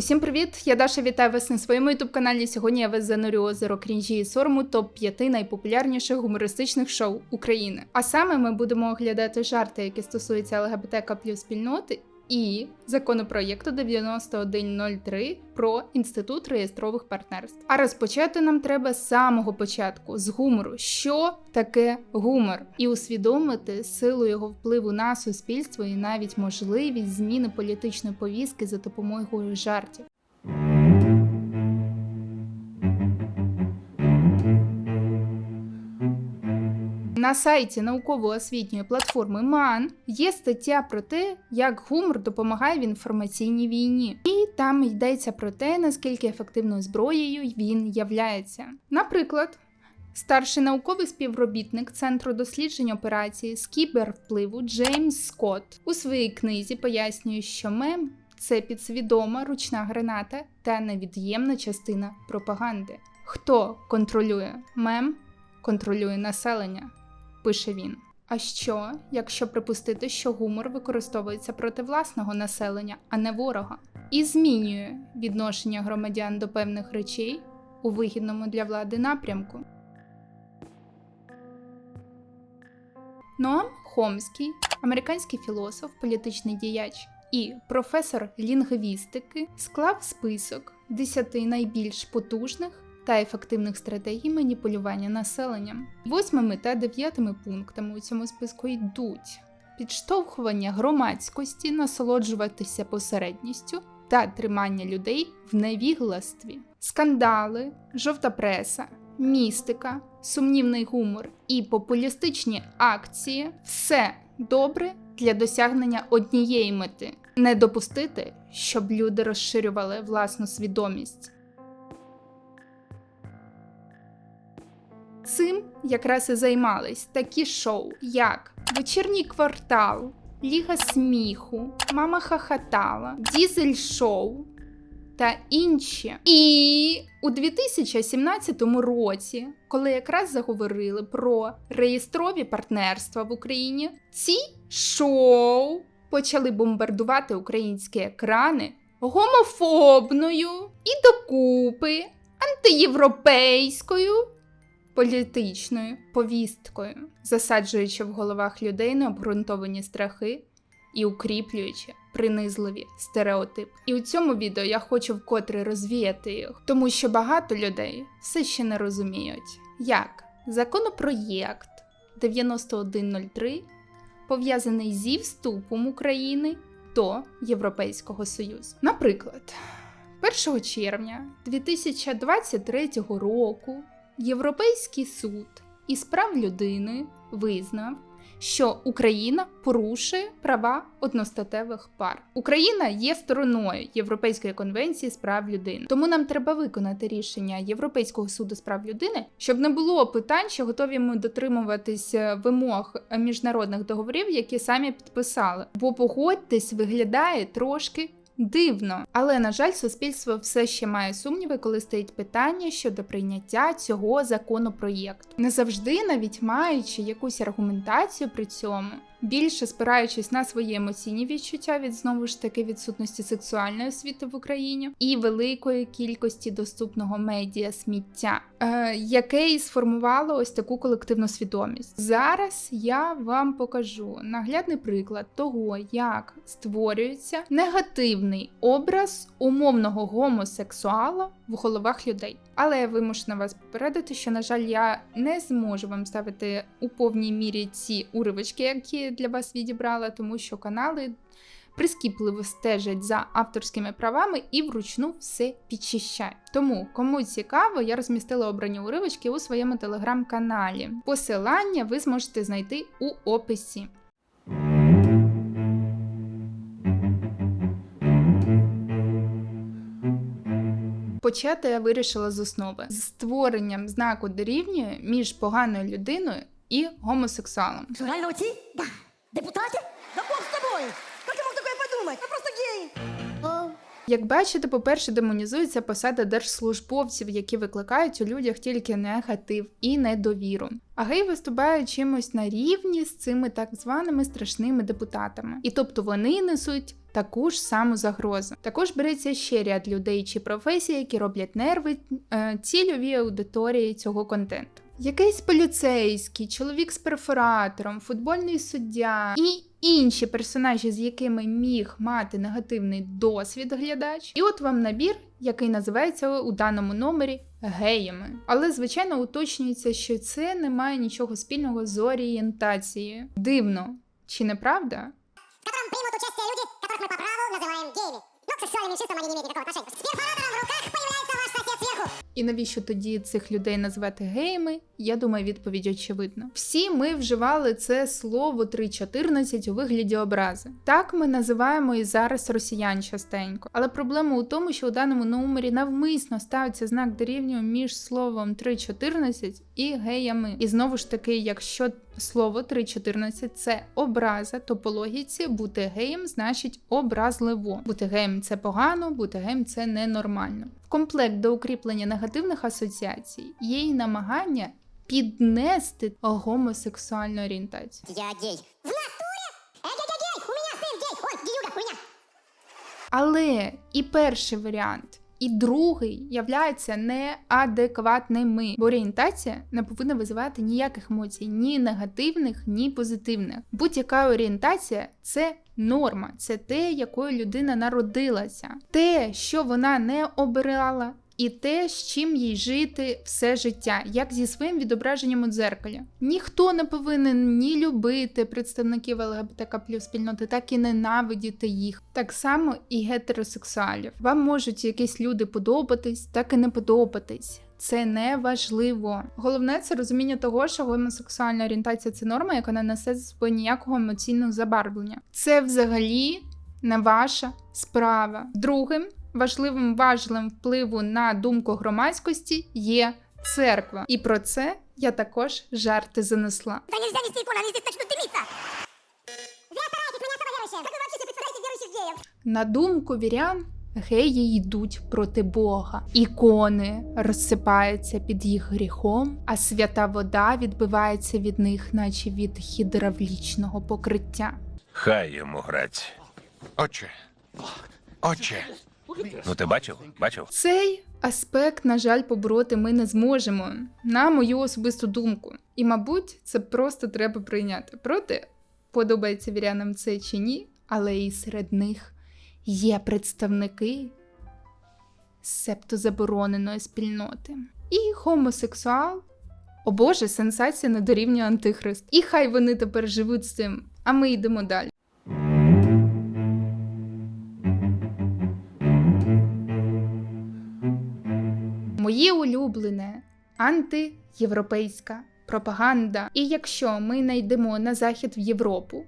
Усім привіт! Я Даша вітаю вас на своєму ютуб каналі. Сьогодні я вас занурю озеро крінжі і сорому топ 5 найпопулярніших гумористичних шоу України. А саме ми будемо оглядати жарти, які стосуються ЛГБТК плюс спільноти. І законопроєкту 9103 про інститут реєстрових партнерств. А розпочати нам треба з самого початку, з гумору. Що таке гумор? І усвідомити силу його впливу на суспільство і навіть можливість зміни політичної повістки за допомогою жартів. На сайті науково-освітньої платформи МАН є стаття про те, як гумор допомагає в інформаційній війні, і там йдеться про те, наскільки ефективною зброєю він являється. Наприклад, старший науковий співробітник Центру досліджень операції з кібервпливу Джеймс Скотт у своїй книзі пояснює, що мем це підсвідома ручна граната та невід'ємна частина пропаганди. Хто контролює мем, контролює населення пише він. А що, якщо припустити, що гумор використовується проти власного населення, а не ворога, і змінює відношення громадян до певних речей у вигідному для влади напрямку? Ноам Хомський, американський філософ, політичний діяч і професор лінгвістики, склав список 10 найбільш потужних та ефективних стратегій маніпулювання населенням. Восьмими та дев'ятими пунктами у цьому списку йдуть підштовхування громадськості, насолоджуватися посередністю та тримання людей в невігластві, скандали, жовта преса, містика, сумнівний гумор і популістичні акції все добре для досягнення однієї мети не допустити, щоб люди розширювали власну свідомість. Цим якраз і займались такі шоу, як Вечірній квартал, Ліга сміху, Мама хахатала, Дізель шоу та інші. І у 2017 році, коли якраз заговорили про реєстрові партнерства в Україні, ці шоу почали бомбардувати українські екрани гомофобною і докупи антиєвропейською політичною повісткою, засаджуючи в головах людей необґрунтовані страхи і укріплюючи принизливі стереотипи. І у цьому відео я хочу вкотре розвіяти їх, тому що багато людей все ще не розуміють, як законопроєкт 9103 пов'язаний зі вступом України до Європейського Союзу. Наприклад, 1 червня 2023 року Європейський суд із прав людини визнав, що Україна порушує права одностатевих пар. Україна є стороною Європейської конвенції з прав людини. Тому нам треба виконати рішення Європейського суду з прав людини, щоб не було питань, що готові ми дотримуватись вимог міжнародних договорів, які самі підписали. Бо погодьтесь, виглядає трошки Дивно, але на жаль, суспільство все ще має сумніви, коли стоїть питання щодо прийняття цього законопроєкту. Не завжди, навіть маючи якусь аргументацію при цьому, більше спираючись на свої емоційні відчуття від знову ж таки відсутності сексуальної освіти в Україні і великої кількості доступного медіа сміття, е, яке і сформувало ось таку колективну свідомість. Зараз я вам покажу наглядний приклад того, як створюється негативний образ умовного гомосексуала в головах людей. Але я вимушена вас попередити, що, на жаль, я не зможу вам ставити у повній мірі ці уривочки, які для вас відібрала, тому що канали прискіпливо стежать за авторськими правами і вручну все підчищають. Тому, кому цікаво, я розмістила обрані уривочки у своєму телеграм-каналі. Посилання ви зможете знайти у описі. Почати я вирішила з основи з створенням знаку дорівнює між поганою людиною і гомосексуалом. Да. Депутаты? Да бог с тобой! Как ты мог такое подумать? Я просто гей! Як бачите, по-перше, демонізується посада держслужбовців, які викликають у людях тільки негатив і недовіру. А гей виступає чимось на рівні з цими так званими страшними депутатами. І тобто вони несуть таку ж саму загрозу. Також береться ще ряд людей чи професій, які роблять нерви е, цільовій аудиторії цього контенту. Якийсь поліцейський, чоловік з перфоратором, футбольний суддя і інші персонажі, з якими міг мати негативний досвід глядач. І от вам набір, який називається у даному номері геями. Але звичайно уточнюється, що це не має нічого спільного з орієнтацією. Дивно, чи не правда? в котором примут участие люди, которых мы по праву называем геями. Но к сексуальным меньшинствам они не имеют никакого отношения. С перфоратором в руках і навіщо тоді цих людей називати геями? Я думаю, відповідь очевидна. Всі ми вживали це слово 3.14 у вигляді образи. Так ми називаємо і зараз росіян частенько. Але проблема у тому, що у даному номері навмисно ставиться знак дорівнює між словом 3.14 і геями. І знову ж таки, якщо слово 3.14 це образа, то по логіці бути геєм значить образливо. Бути геєм це погано, бути геєм це ненормально. В комплект до укріплення негативних асоціацій є й намагання піднести гомосексуальну орієнтацію. Я гей. В натуре? Эй-гей-гей-гей! У меня сын гей! Ой, геюга, хуйня! Але і перший варіант, і другий являються неадекватними, бо орієнтація не повинна визивати ніяких емоцій, ні негативних, ні позитивних. Будь-яка орієнтація це норма, це те, якою людина народилася, те, що вона не обирала. І те, з чим їй жити все життя, як зі своїм відображенням у дзеркалі. Ніхто не повинен ні любити представників ЛГБТК плюс спільноти, так і ненавидіти їх. Так само і гетеросексуалів. Вам можуть якісь люди подобатись, так і не подобатись. Це не важливо. Головне це розуміння того, що гомосексуальна орієнтація це норма, яка не несе за собою ніякого емоційного забарвлення. Це взагалі не ваша справа. Другим важливим важелем впливу на думку громадськості є церква. І про це я також жарти занесла. Да нельзя нести иконы, они здесь начнут дымиться! Зря стараетесь, мы не особо верующие! Как вы вообще себе представляете верующих геев? На думку вірян, геї йдуть проти Бога. Ікони розсипаються під їх гріхом, а свята вода відбивається від них, наче від гідравлічного покриття. Хай йому грать. Отче. Отче. Ну ти бачив? Бачив? Цей аспект, на жаль, побороти ми не зможемо, на мою особисту думку. І, мабуть, це просто треба прийняти. Проте подобається вірянам це чи ні, але і серед них є представники септо забороненої спільноти. І гомосексуал. О Боже, сенсація не дорівнює антихрист. І хай вони тепер живуть з цим, а ми йдемо далі. Моє улюблене антиєвропейська пропаганда. І якщо ми не йдемо на захід в Європу,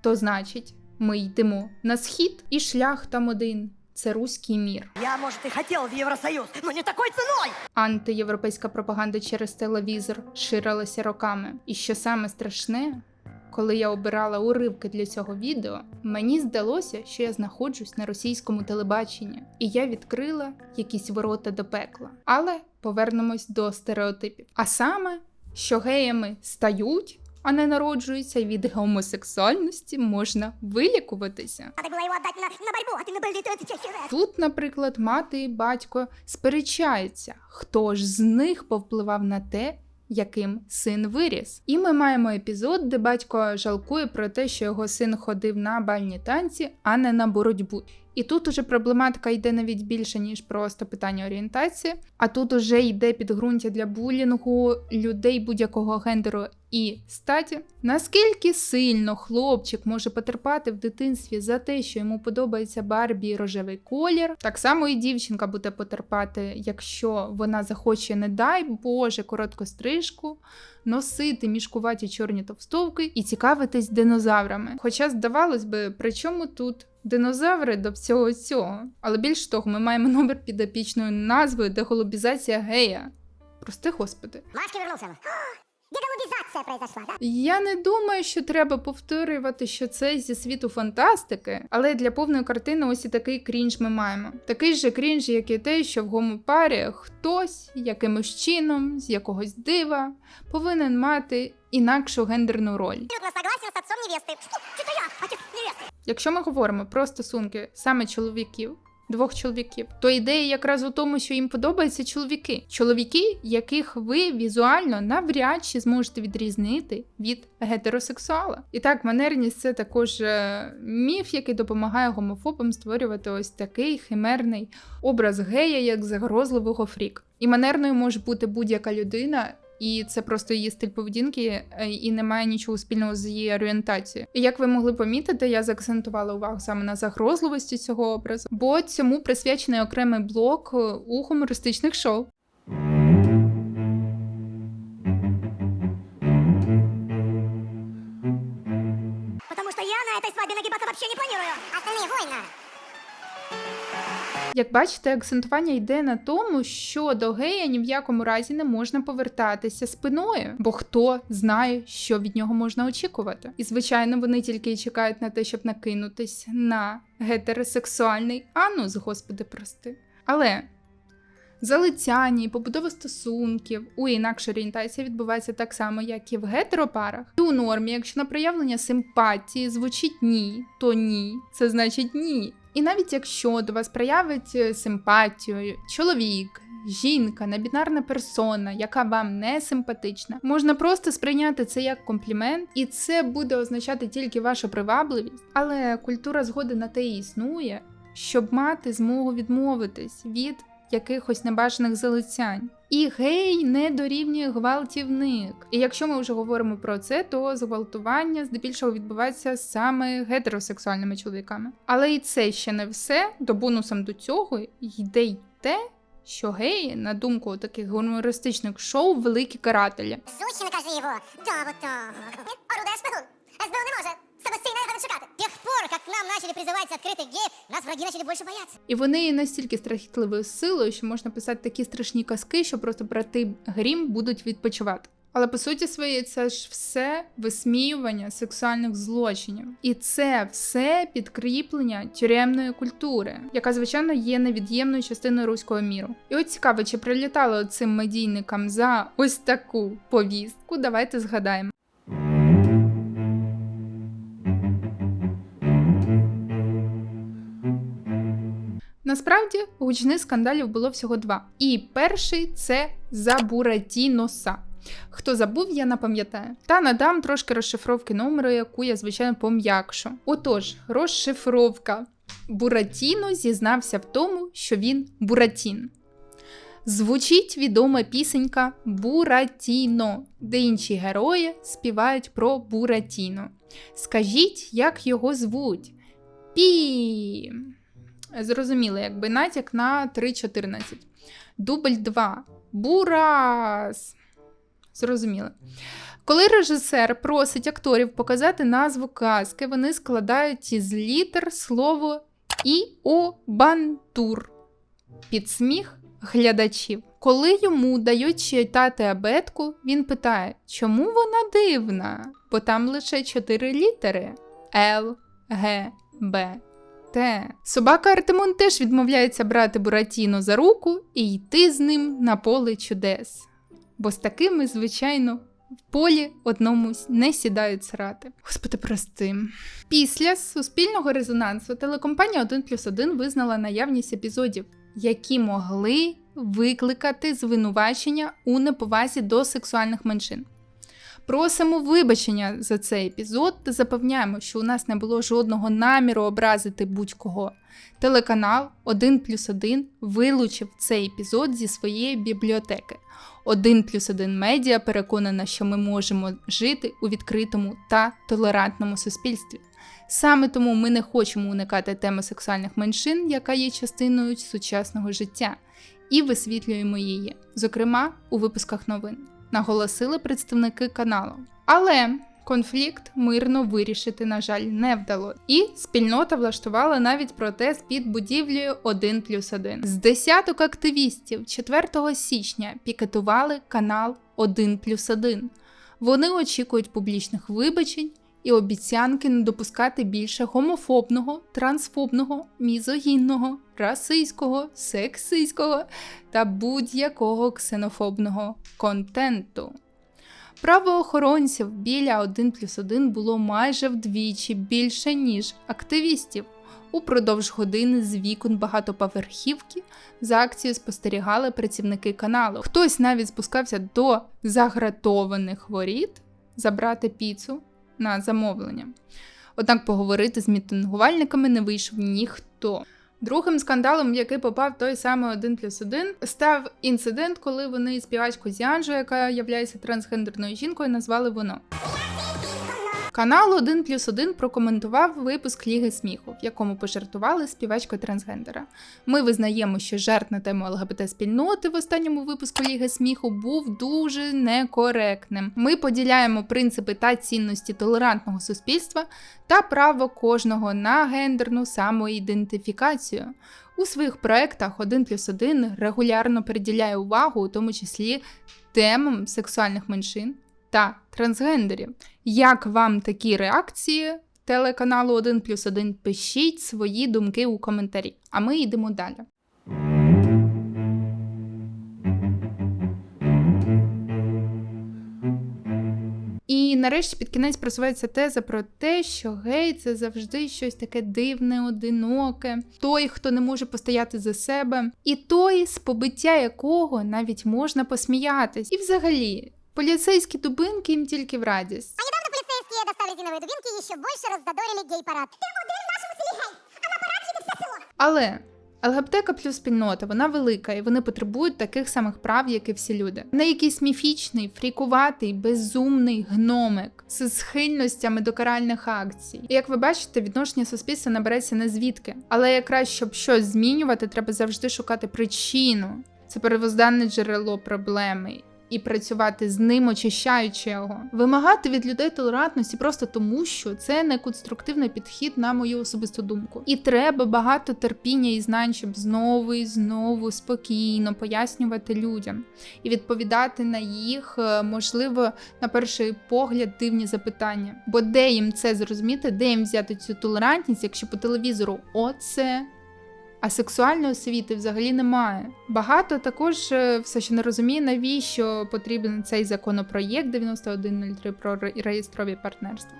то значить ми йдемо на схід, і шлях там один це руський мір. Я, может, и хотел в Евросоюз, но не такой ценой! Антиєвропейська пропаганда через телевізор ширилася роками. І що саме страшне, коли я обирала уривки для цього відео, мені здалося, що я знаходжусь на російському телебаченні, і я відкрила якісь ворота до пекла. Але повернемось до стереотипів. А саме, що геями стають, а не народжуються, і від гомосексуальності можна вилікуватися. Надо было его отдать на, на борьбу, а ты на больный ты херет! Тут, наприклад, мати і батько сперечаються, хто ж з них повпливав на те, яким син виріс. І ми маємо епізод, де батько жалкує про те, що його син ходив на бальні танці, а не на боротьбу. І тут уже проблематика йде навіть більше, ніж просто питання орієнтації. А тут уже йде підґрунтя для булінгу людей будь-якого гендеру і статі. Наскільки сильно хлопчик може потерпати в дитинстві за те, що йому подобається Барбі і рожевий колір, так само і дівчинка буде потерпати, якщо вона захоче, не дай Боже, коротку стрижку, носити мішкуваті чорні товстовки і цікавитись динозаврами. Хоча, здавалось би, при чому тут? Динозаври до всього цього. Але більш того, ми маємо номер під епічною назвою Деголобізація гея. Прости господи. Машки вернулся. Деголубизация произошла, да? Я не думаю, що треба повторювати, що це зі світу фантастики, але для повної картини ось і такий крінж ми маємо. Такий же крінж, як і те, що в гомопарі хтось якимось чином, з якогось дива, повинен мати інакшу гендерну роль. Абсолютно согласен с отцом невесты. Что? Это я, отец невесты. Якщо ми говоримо про стосунки саме чоловіків. Двох чоловіків, то ідея якраз у тому, що їм подобаються чоловіки. Чоловіки, яких ви візуально навряд чи зможете відрізнити від гетеросексуала. І так, манерність це також е, міф, який допомагає гомофобам створювати ось такий химерний образ гея як загрозливого фрік. І манерною може бути будь-яка людина, і це просто її стиль поведінки, е, і немає нічого спільного з її орієнтацією. І як ви могли помітити, я заакцентувала увагу саме на загрозливості цього образу, бо цьому присвячений окремий блок е, у гумористичних шоу. Потому что я на этой свадьбе нагибаться вообще не планирую. Остальные вольно. Як бачите, акцентування йде на тому, що до гея ні в якому разі не можна повертатися спиною, бо хто знає, що від нього можна очікувати. І звичайно, вони тільки й чекають на те, щоб накинутись на гетеросексуальний анус, господи, прости. Але залицяння і побудова стосунків у інакшій орієнтації відбувається так само, як і в гетеропарах. І у нормі, якщо на проявлення симпатії звучить ні, то ні, це значить ні. І навіть якщо до вас проявить е, симпатію чоловік, жінка, небінарна персона, яка вам не симпатична, можна просто сприйняти це як комплімент, і це буде означати тільки вашу привабливість. Але культура згоди на те і існує, щоб мати змогу відмовитись від якихось небажаних залицянь. І гей не дорівнює гвалтівник. І якщо ми вже говоримо про це, то зґвалтування здебільшого відбувається саме гетеросексуальними чоловіками. Але і це ще не все. До бонусом до цього йде й те, що геї, на думку таких гумористичних шоу, великі карателі. Зучи накажи его. Да, вот так. Орудує шпигун. СБУ не може. Самостійно його відшукати. З тих пор, як нам начали призиватися відкритих геїв, враги почали більше боятися. І вони є настільки страхітливою силою, що можна писати такі страшні казки, що просто брати Грім будуть відпочивати. Але по суті своєї це ж все висміювання сексуальних злочинів, і це все підкріплення тюремної культури, яка звичайно є невід'ємною частиною руського міру. І от цікаво, чи прилітало цим медійникам за ось таку повістку. Давайте згадаємо. Насправді гучних скандалів було всього два. І перший це за Буратіноса. Хто забув, я не пам'ятаю. Та надам трошки розшифровки номеру, яку я, звичайно, пом'якшу. Отож, розшифровка. Буратіно зізнався в тому, що він Буратін. Звучить відома пісенька Буратіно, де інші герої співають про Буратіно. Скажіть, як його звуть? Пі. Зрозуміло, якби натяк на 3.14. Дубль 2. Бурас. Зрозуміло. Коли режисер просить акторів показати назву казки, вони складають із літер слово Іобантур під сміх глядачів. Коли йому дають читати абетку, він питає, чому вона дивна? Бо там лише чотири літери Л, Г, Б, Т. Собака Артемон теж відмовляється брати Буратіно за руку і йти з ним на поле чудес. Бо з такими, звичайно, в полі одному не сідають срати. Господи, прости. Після суспільного резонансу телекомпанія 1 плюс 1 визнала наявність епізодів, які могли викликати звинувачення у неповазі до сексуальних меншин. Просимо вибачення за цей епізод та запевняємо, що у нас не було жодного наміру образити будь-кого. Телеканал 1 плюс 1 вилучив цей епізод зі своєї бібліотеки. 1 плюс 1 медіа переконана, що ми можемо жити у відкритому та толерантному суспільстві. Саме тому ми не хочемо уникати теми сексуальних меншин, яка є частиною сучасного життя, і висвітлюємо її, зокрема у випусках новин, наголосили представники каналу. Але конфлікт мирно вирішити, на жаль, не вдалося. І спільнота влаштувала навіть протест під будівлею 1 плюс 1. З десяток активістів 4 січня пікетували канал 1 плюс 1. Вони очікують публічних вибачень і обіцянки не допускати більше гомофобного, трансфобного, мізогінного, расистського, сексистського та будь-якого ксенофобного контенту. Правоохоронців біля 1 плюс 1 було майже вдвічі більше, ніж активістів. Упродовж години з вікон багатоповерхівки за акцією спостерігали працівники каналу. Хтось навіть спускався до загратованих воріт забрати піцу на замовлення. Однак поговорити з мітингувальниками не вийшов ніхто. Другим скандалом, який попав той самий один плюс один, став інцидент, коли вони співачку Зіанжу, яка є трансгендерною жінкою, назвали воно. Канал 1 плюс 1 прокоментував випуск Ліги сміху, в якому пожартували співачкою трансгендера. Ми визнаємо, що жарт на тему ЛГБТ-спільноти в останньому випуску Ліги сміху був дуже некоректним. Ми поділяємо принципи та цінності толерантного суспільства та право кожного на гендерну самоідентифікацію. У своїх проектах 1 плюс 1 регулярно приділяє увагу, у тому числі темам сексуальних меншин та трансгендерів. Як вам такі реакції телеканалу 1 плюс 1? Пишіть свої думки у коментарі. А ми йдемо далі. І нарешті під кінець просувається теза про те, що гей це завжди щось таке дивне, одиноке, той, хто не може постояти за себе, і той, з побиття якого навіть можна посміятись. І взагалі, поліцейські дубинки їм тільки в радість. А Недавно полицейские достали резиновые дубинки и еще больше раздодорили гей-парад. Ты один в нашему селе гей, а на парад едет все село. Але ЛГБТК плюс спільнота, вона велика, і вони потребують таких самих прав, як і всі люди. Не якийсь міфічний, фрікуватий, безумний гномик з схильностями до каральних акцій. І як ви бачите, відношення суспільства набереться не звідки. Але якраз щоб щось змінювати, треба завжди шукати причину. Це первозданне джерело проблеми. І працювати з ним, очищаючи його, вимагати від людей толерантності просто тому, що це не конструктивний підхід на мою особисту думку. І треба багато терпіння і знань, щоб знову і знову спокійно пояснювати людям і відповідати на їх, е, можливо, на перший погляд дивні запитання. Бо де їм це зрозуміти, де їм взяти цю толерантність, якщо по телевізору оце. А сексуальної освіти взагалі немає. Багато також е, все ще не розуміє, навіщо потрібен цей законопроєкт 9103 про реєстрові партнерства.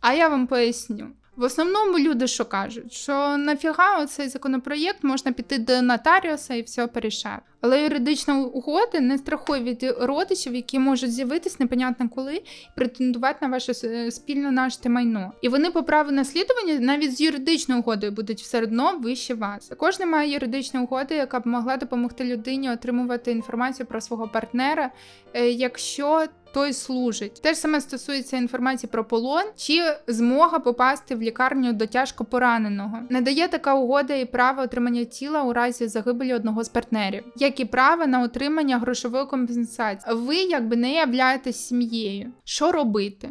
А я вам поясню. В основному люди що кажуть, що нафіга оцей законопроєкт можна піти до нотаріуса і все порішати. Але юридична угода не страхує від родичів, які можуть з'явитись непонятно коли і претендувати на ваше е, спільно нажите майно. І вони по праву наслідування навіть з юридичною угодою будуть все одно вище вас. Також немає юридичної угоди, яка б могла допомогти людині отримувати інформацію про свого партнера, е, якщо той служить. Те ж саме стосується інформації про полон чи змога попасти в лікарню до тяжко пораненого. Не дає така угода і право отримання тіла у разі загибелі одного з партнерів, як і право на отримання грошової компенсації. Ви якби не являєтесь сім'єю. Що робити?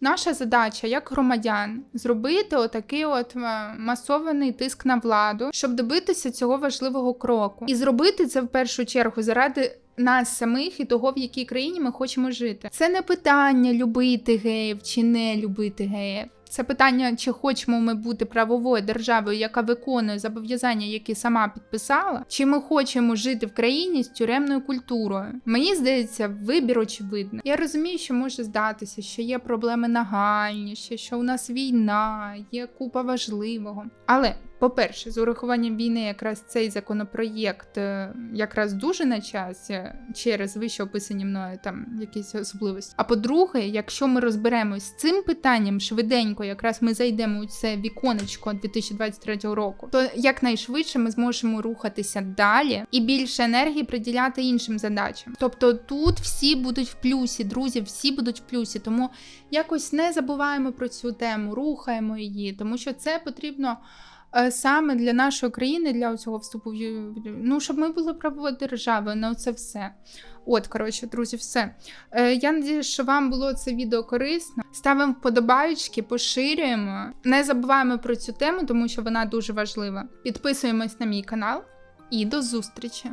Наша задача як громадян зробити отакий от е, масований тиск на владу, щоб добитися цього важливого кроку, і зробити це в першу чергу заради нас самих і того, в якій країні ми хочемо жити. Це не питання любити геїв чи не любити геїв. Це питання, чи хочемо ми бути правовою державою, яка виконує зобов'язання, які сама підписала, чи ми хочемо жити в країні з тюремною культурою. Мені здається, вибір очевидний. Я розумію, що може здатися, що є проблеми нагальніші, що у нас війна, є купа важливого. Але по-перше, з урахуванням війни, якраз цей законопроєкт е, якраз дуже на часі через вище описані мною там якісь особливості. А по-друге, якщо ми розберемось з цим питанням швиденько, якраз ми зайдемо у це віконечко 2023 року, то якнайшвидше ми зможемо рухатися далі і більше енергії приділяти іншим задачам. Тобто тут всі будуть в плюсі, друзі, всі будуть в плюсі. Тому якось не забуваємо про цю тему, рухаємо її, тому що це потрібно саме для нашої країни, для цього вступу ну, щоб ми були правовою державою, на це все. От, коротше, друзі, все. Е, я надію, що вам було це відео корисно. Ставимо вподобаючки, поширюємо. Не забуваємо про цю тему, тому що вона дуже важлива. Підписуємось на мій канал і до зустрічі!